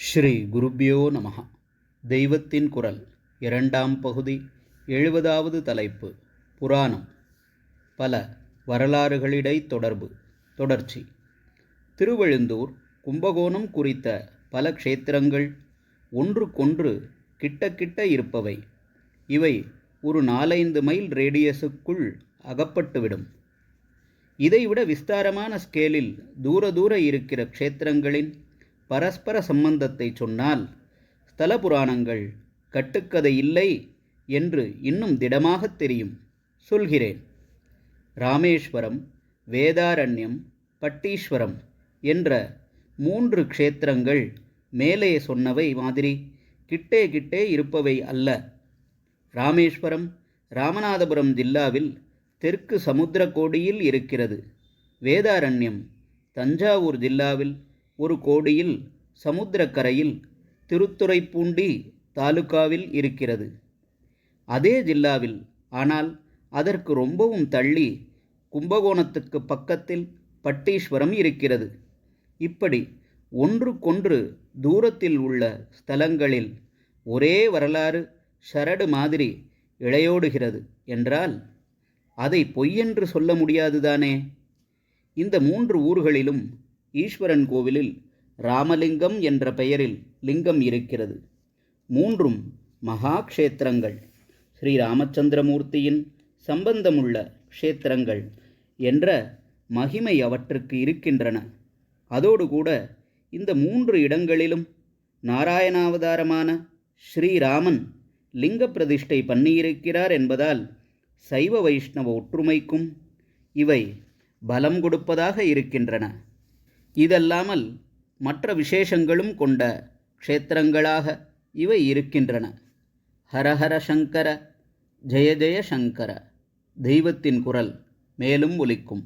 ஸ்ரீ குருப்பியோ நமஹ. தெய்வத்தின் குரல் இரண்டாம் பகுதி எழுபதாவது தலைப்பு புராணம். பல வரலாறுகளிடை தொடர்பு தொடர்ச்சி. திருவெழுந்தூர் கும்பகோணம் குறித்த பல க்ஷேத்திரங்கள் ஒன்றுக்கொன்று கிட்ட கிட்ட இருப்பவை. இவை ஒரு நாலைந்து மைல் ரேடியஸுக்குள் அகப்பட்டுவிடும். இதைவிட விஸ்தாரமான ஸ்கேலில் தூர தூர இருக்கிற க்ஷேத்திரங்களின் பரஸ்பர சம்பந்தத்தை சொன்னால் ஸ்தல புராணங்கள் கட்டுக்கதை இல்லை என்று இன்னும் திடமாகத் தெரியும். சொல்கிறேன். ராமேஸ்வரம் வேதாரண்யம் பட்டீஸ்வரம் என்ற மூன்று க்ஷேத்திரங்கள் மேலே சொன்னவை மாதிரி கிட்டே கிட்டே இருப்பவை அல்ல. ராமேஸ்வரம் ராமநாதபுரம் ஜில்லாவில் தெற்கு சமுத்திரக்கோடியில் இருக்கிறது. வேதாரண்யம் தஞ்சாவூர் ஜில்லாவில் ஒரு கோடியில் சமுத்திரக்கரையில் திருத்துறைப்பூண்டி தாலுகாவில் இருக்கிறது. அதே ஜில்லாவில் ஆனால் அதற்கு ரொம்பவும் தள்ளி கும்பகோணத்துக்கு பக்கத்தில் பட்டீஸ்வரம் இருக்கிறது. இப்படி ஒன்றுக்கொன்று தூரத்தில் உள்ள ஸ்தலங்களில் ஒரே வரலாறு ஷரடு மாதிரி இழையோடுகிறது என்றால் அதை பொய்யென்று சொல்ல முடியாதுதானே? இந்த மூன்று ஊர்களிலும் ஈஸ்வரன் கோவிலில் ராமலிங்கம் என்ற பெயரில் லிங்கம் இருக்கிறது. மூன்றும் மகாக்ஷேத்திரங்கள். ஸ்ரீ ராமச்சந்திரமூர்த்தியின் சம்பந்தமுள்ள க்ஷேத்திரங்கள் என்ற மகிமை அவற்றுக்கு இருக்கின்றன. அதோடு கூட இந்த மூன்று இடங்களிலும் நாராயணாவதாரமான ஸ்ரீராமன் லிங்க பிரதிஷ்டை பண்ணியிருக்கிறார் என்பதால் சைவ வைஷ்ணவ ஒற்றுமைக்கும் இவை பலம் கொடுப்பதாக இருக்கின்றன. இதல்லாமல் மற்ற விசேஷங்களும் கொண்ட க்ஷேத்திரங்களாக இவை இருக்கின்றன. ஹரஹர சங்கர ஜெய ஜெய சங்கர தெய்வத்தின் குரல் மேலும் ஒலிக்கும்.